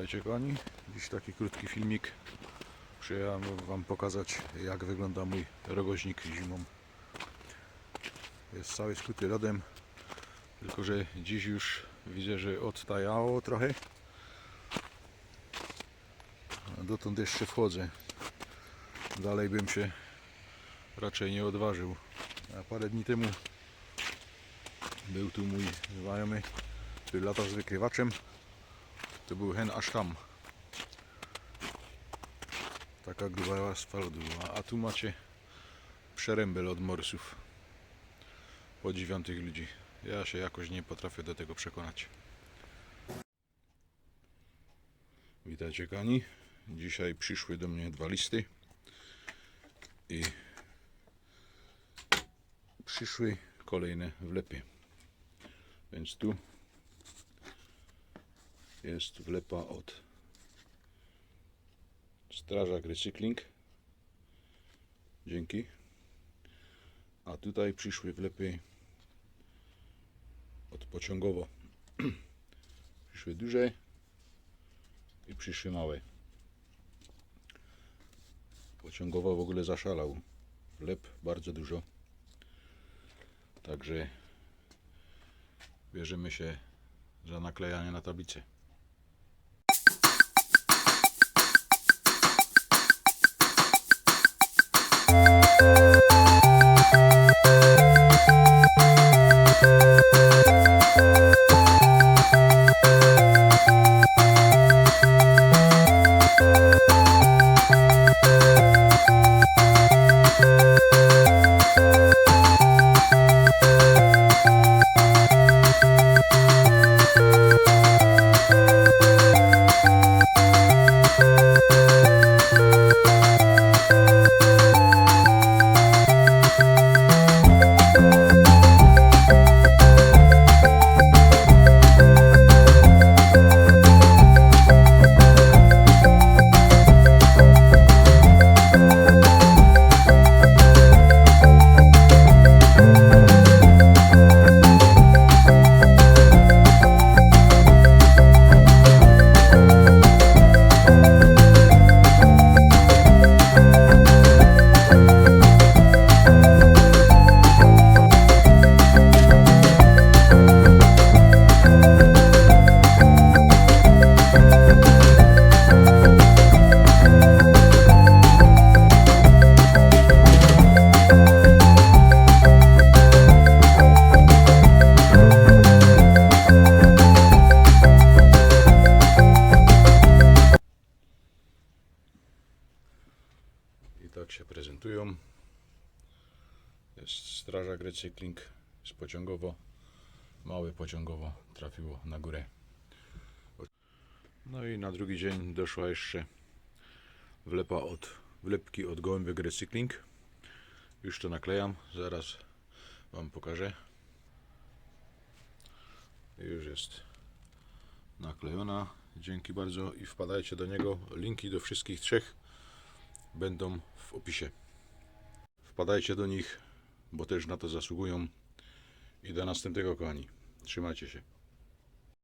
Witajcie kochani, dziś taki krótki filmik. Przyjechałem Wam pokazać jak wygląda mój rogoźnik zimą. Jest cały skuty lodem, tylko że dziś już widzę, że odtajało trochę. Dotąd jeszcze wchodzę. Dalej bym się raczej nie odważył. A parę dni temu był tu mój znajomy, który lata z wykrywaczem. To był hen aż tam. Taka gruba asfaltu była. A tu macie przerębel od morsów. Podziwiam tych ludzi. Ja się jakoś nie potrafię do tego przekonać. Witajcie kani. Dzisiaj przyszły do mnie dwa listy. I przyszły kolejne wlepy. Więc tu jest wlepa od Strażak Recykling. Dzięki. A tutaj przyszły wlepy od pociągowo. przyszły duże i przyszły małe. Pociągowo w ogóle zaszalał. Wlep bardzo dużo. Także bierzemy się za naklejanie na tablicę. Tak się prezentują. Jest strażak recykling z pociągowo. Małe pociągowo trafiło na górę. No i na drugi dzień doszła jeszcze wlepa od wlepki od gołębiek recykling. Już to naklejam, zaraz Wam pokażę. Już jest naklejona. Dzięki bardzo i wpadajcie do niego. Linki do wszystkich trzech będą w opisie. Wpadajcie do nich, bo też na to zasługują. I do następnego, kochani. Trzymajcie się.